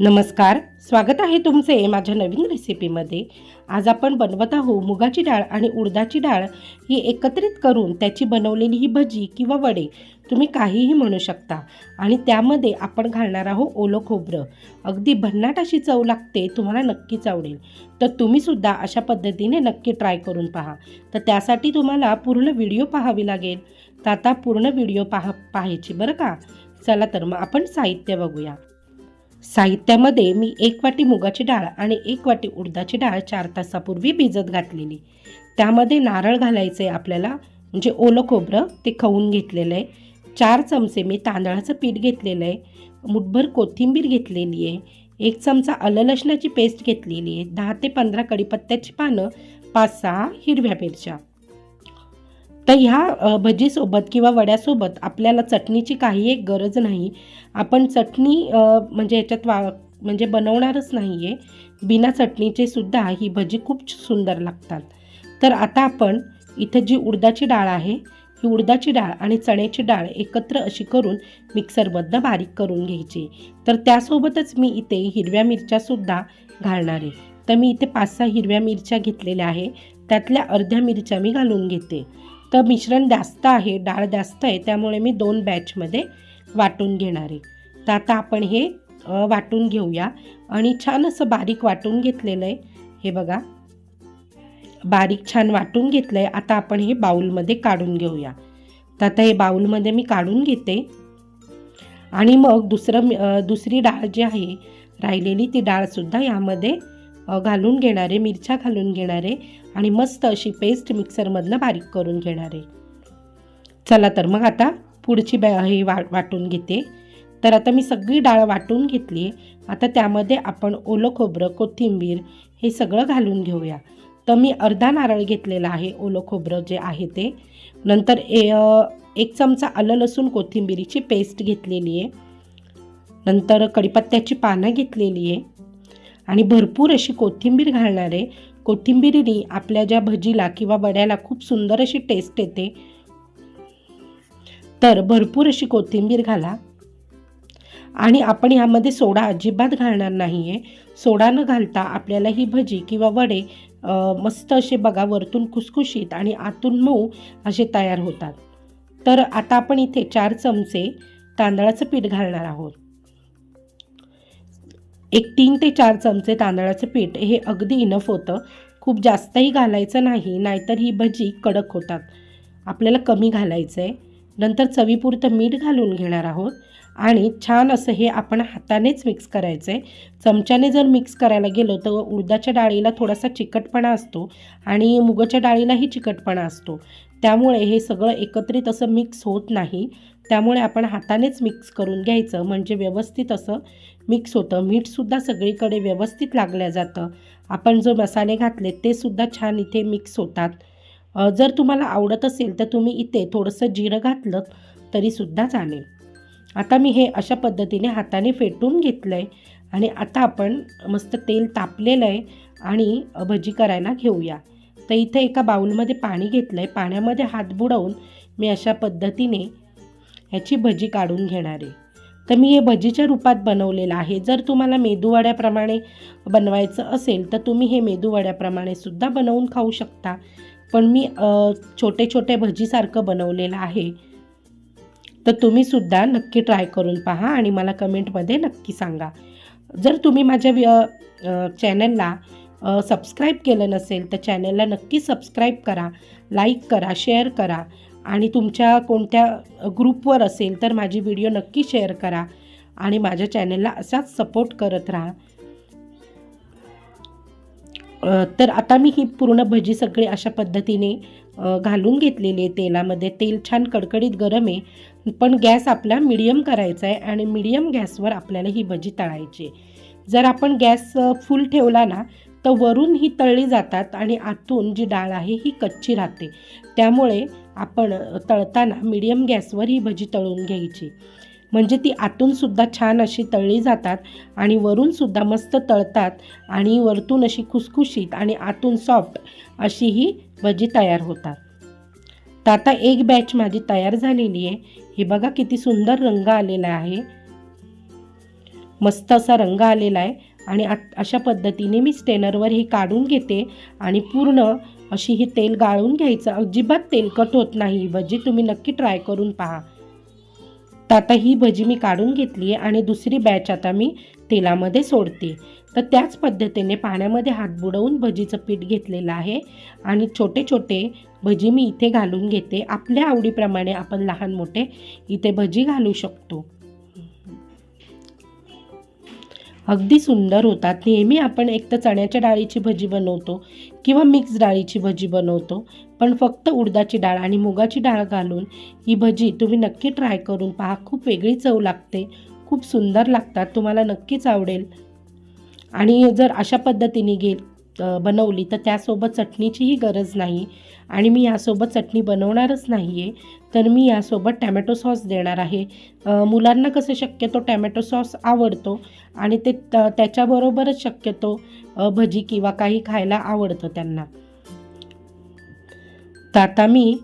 नमस्कार स्वागत आहे तुमचे माझ्या नवीन रेसिपीमध्ये आज आपण बनवत आहोत मुगाची डाळ आणि उडदाची डाळ ही एकत्रित करून त्याची बनवलेली ही भजी किंवा वडे तुम्ही काहीही म्हणू शकता. आणि त्यामध्ये आपण घालणार आहोत ओलं खोबरं. अगदी भन्नाट अशी चव लागते तुम्हाला नक्कीच आवडेल. तर तुम्हीसुद्धा अशा पद्धतीने नक्की ट्राय करून पहा. तर त्यासाठी तुम्हाला पूर्ण व्हिडिओ पाहावी लागेल. तर आता पूर्ण व्हिडिओ पाह पाहायची बरं का? चला तर मग आपण साहित्य बघूया. साहित्यामध्ये मी एक वाटी मुगाची डाळ आणि एक वाटी उडदाची डाळ चार तासापूर्वी भिजत घातलेली. त्यामध्ये नारळ घालायचं आहे आपल्याला म्हणजे ओलं खोबरं ते खवून घेतलेलं आहे. चार चमचे मी तांदळाचं पीठ घेतलेलं आहे. मुठभर कोथिंबीर घेतलेली आहे. एक चमचा आलं लसणाची पेस्ट घेतलेली आहे. दहा ते पंधरा कडीपत्त्याची पानं पाच सहा हिरव्या मिरच्या. तर ह्या भजीसोबत किंवा वड्यासोबत आपल्याला चटणीची काही एक गरज नाही. आपण चटणी म्हणजे ह्याच्यात वा म्हणजे बनवणारच नाही आहे बिना चटणीचे सुद्धा ही भजी खूप सुंदर लागतात. तर आता आपण इथं जी उडदाची डाळ आहे ही उडदाची डाळ आणि चण्याची डाळ एकत्र अशी करून मिक्सरमधनं बारीक करून घ्यायची. तर त्यासोबतच मी इथे हिरव्या मिरच्यासुद्धा घालणार आहे. तर मी इथे पाच सहा हिरव्या मिरच्या घेतलेल्या आहे. त्यातल्या अर्ध्या मिरच्या मी घालून घेते. तर मिश्रण जास्त आहे डाळ जास्त आहे त्यामुळे मी दोन बॅचमध्ये वाटून घेणार आहे. तर आता आपण हे वाटून घेऊया. आणि छान असं बारीक वाटून घेतलेलं आहे. हे बघा. बारीक छान वाटून घेतलं आहे आता आपण हे बाऊलमध्ये काढून घेऊया. तर आता हे बाऊलमध्ये मी काढून घेते. आणि मग दुसरं दुसरी डाळ जी आहे राहिलेली ती डाळसुद्धा यामध्ये घालून घेणारे मिरच्या घालून घेणारे आणि मस्त अशी पेस्ट मिक्सरमधनं बारीक करून घेणार. आहे चला तर मग आता पुढची बॅ हे वा वाटून घेते. तर आता मी सगळी डाळ वाटून घेतली आहे. आता त्यामध्ये आपण ओलं खोबरं कोथिंबीर हे सगळं घालून घेऊया. तर मी अर्धा नारळ घेतलेला आहे ओलं खोबरं जे आहे ते. नंतर ए एक चमचा आलं लसूण कोथिंबिरीची पेस्ट घेतलेली आहे. नंतर कडीपत्त्याची पानं घेतलेली आहे. आणि भरपूर अशी कोथिंबीर घालणार. आहे कोथिंबिरीने आपल्या ज्या भजीला किंवा वड्याला खूप सुंदर अशी टेस्ट येते. तर भरपूर अशी कोथिंबीर घाला. आणि आपण यामध्ये सोडा अजिबात घालणार नाही आहे सोडा न घालता आपल्याला ही भजी किंवा वडे मस्त असे बघा वरतून खुसखुशीत आणि आतून मऊ असे तयार होतात. तर आता आपण इथे चार चमचे तांदळाचं पीठ घालणार आहोत. एक तीन ते चार चमचे तांदळाचं पीठ हे अगदी इनफ होतं. खूप जास्तही घालायचं नाही नाहीतर ही भजी कडक होतात. आपल्याला कमी घालायचं आहे नंतर चवीपुरतं मीठ घालून घेणार आहोत. आणि छान असं हे आपण हातानेच मिक्स करायचं आहे चमच्याने जर मिक्स करायला गेलो तर उडदाच्या डाळीला थोडासा चिकटपणा असतो आणि मुगाच्या डाळीलाही चिकटपणा असतो. त्यामुळे हे सगळं एकत्रित असं मिक्स होत नाही. त्यामुळे आपण हातानेच मिक्स करून घ्यायचं. म्हणजे व्यवस्थित असं मिक्स होतं. मीठसुद्धा सगळीकडे व्यवस्थित लागलं जातं. आपण जो मसाले घातले ते सुद्धा छान इथे मिक्स होतात. जर तुम्हाला आवडत असेल तर तुम्ही इथे थोडंसं जिरं घातलं तरीसुद्धा चालेल. आता मी हे अशा पद्धतीने हाताने फेटून घेतलं आहे आणि आता आपण मस्त तेल तापलेलं आहे आणि भजी करायला घेऊया. तर इथे एका बाऊलमध्ये पाणी घेतलं आहे पाण्यामध्ये हात बुडवून मी अशा पद्धतीने ह्याची भजी काढून घेणार आहे. तर मी हे भजीच्या रूपात बनवलेलं आहे. जर तुम्हाला मेदूवड्याप्रमाणे बनवायचं असेल तर तुम्ही हे मेदूवड्याप्रमाणे सुद्धा बनवून खाऊ शकता. पण मी छोटे छोटे भजीसारखं बनवलेलं आहे. तर तुम्हीसुद्धा नक्की ट्राय करून पहा आणि मला कमेंटमध्ये नक्की सांगा. जर तुम्ही माझ्या व्य चॅनलला सबस्क्राईब केलं नसेल तर चॅनलला नक्की सबस्क्राईब करा लाईक करा शेअर करा. आणि तुमच्या कोणत्या ग्रुपवर असेल तर माझी व्हिडिओ नक्की शेअर करा आणि माझ्या चॅनलला असाच सपोर्ट करत राहा. तर आता मी ही पूर्ण भजी सगळी अशा पद्धतीने घालून घेतलेली आहे तेलामध्ये. तेल छान कडकडीत गरम आहे पण गॅस आपला मिडियम करायचा आहे आणि मिडियम गॅसवर आपल्याला ही भजी तळायची आहे. जर आपण गॅस फुल ठेवला ना तर वरून ही तळली जातात आणि आतून जी डाळ आहे ही कच्ची राहते. त्यामुळे आपण तळताना मिडियम गॅसवर ही भजी तळून घ्यायची. म्हणजे ती आतूनसुद्धा छान अशी तळली जातात आणि वरूनसुद्धा मस्त तळतात आणि वरतून अशी खुसखुशीत आणि आतून सॉफ्ट अशी ही भजी तयार होतात. तर आता एक बॅच माझी तयार झालेली आहे. हे बघा किती सुंदर रंग आलेला आहे. मस्त असा रंग आलेला आहे आणि अशा पद्धतीने मी स्टेनरवर ही काढून घेते आणि पूर्ण अशी ही तेल गाळून घ्यायचं. अजिबात तेलकट होत नाही. ही भजी तुम्ही नक्की ट्राय करून पहा. तर आता ही भजी मी काढून घेतली आहे आणि दुसरी बॅच आता मी तेलामध्ये सोडते. तर त्याच पद्धतीने पाण्यामध्ये हात बुडवून भजीचं पीठ घेतलेलं आहे आणि छोटे छोटे भजी मी इथे घालून घेते. आपल्या आवडीप्रमाणे आपण लहान मोठे इथे भजी घालू शकतो. अगदी सुंदर होतात. नेहमी आपण एक तर चण्याच्या डाळीची भजी बनवतो किंवा मिक्स डाळीची भजी बनवतो पण फक्त उडदाची डाळ आणि मुगाची डाळ घालून ही भजी तुम्ही नक्की ट्राय करून पहा. खूप वेगळी चव लागते खूप सुंदर लागतात तुम्हाला नक्कीच आवडेल. आणि जर अशा पद्धतीने गेल बनवली तर त्यासोबत चटणीचीही गरज नाही आणि मी यासोबत चटणी बनवणारच नाही आहे तर मी यासोबत टॅमॅटो सॉस देणार आहे मुलांना कसं शक्यतो टॅमॅटो सॉस आवडतो आणि ते त- त्याच्याबरोबरच शक्यतो भजी किंवा काही खायला आवडतं त्यांना तर आता मी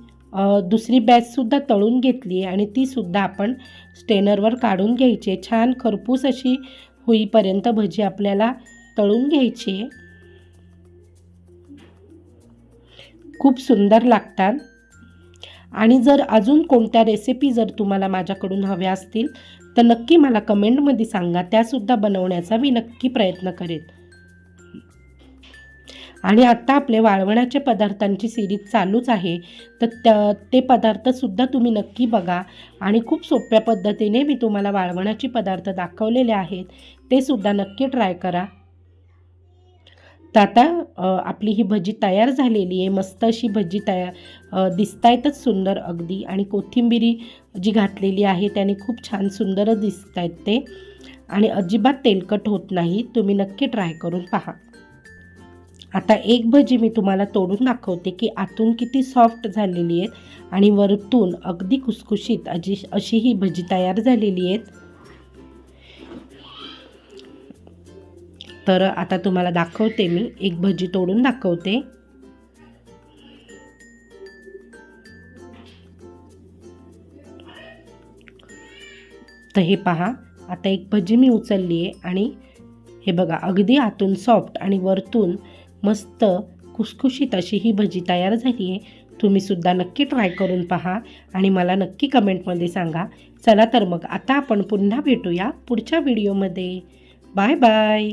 दुसरी बॅचसुद्धा तळून घेतली आहे आणि तीसुद्धा आपण स्टेनरवर काढून घ्यायची आहे. छान खरपूस अशी होईपर्यंत भजी आपल्याला तळून घ्यायची आहे. खूप सुंदर लागतात. आणि जर अजून कोणत्या रेसिपी जर तुम्हाला माझ्याकडून हव्या असतील तर नक्की मला कमेंटमध्ये सांगा. त्यासुद्धा बनवण्याचा मी नक्की प्रयत्न करेन. आणि आत्ता आपले वाळवणाच्या पदार्थांची सिरीज चालूच आहे. तर त्या ते पदार्थसुद्धा तुम्ही नक्की बघा. आणि खूप सोप्या पद्धतीने मी तुम्हाला वाळवणाचे पदार्थ दाखवलेले आहेत. ते सुद्धा नक्की ट्राय करा. तर आता आपली ही भजी तयार झालेली आहे. मस्त अशी भजी तयार दिसतायतच सुंदर अगदी. आणि कोथिंबिरी जी घातलेली आहे त्याने खूप छान सुंदरच दिसत आहेत ते. आणि अजिबात तेलकट होत नाही. तुम्ही नक्की ट्राय करून पहा. आता एक भजी मी तुम्हाला तोडून दाखवते की आतून किती सॉफ्ट झालेली आहेत. आणि वरतून अगदी खुसखुशीत अजी अशी ही भजी तयार झालेली आहेत. तर आता तुम्हाला दाखवते मी. एक भजी तोडून दाखवते. तर हे पहा आता एक भजी मी उचलली आहे आणि हे बघा अगदी आतून सॉफ्ट आणि वरतून मस्त खुसखुशीत अशी ही भजी तयार झाली आहे. तुम्ही सुद्धा नक्की ट्राय करून पहा आणि मला नक्की कमेंटमध्ये सांगा. चला तर मग आता आपण पुन्हा भेटूया पुढच्या व्हिडिओमध्ये बाय बाय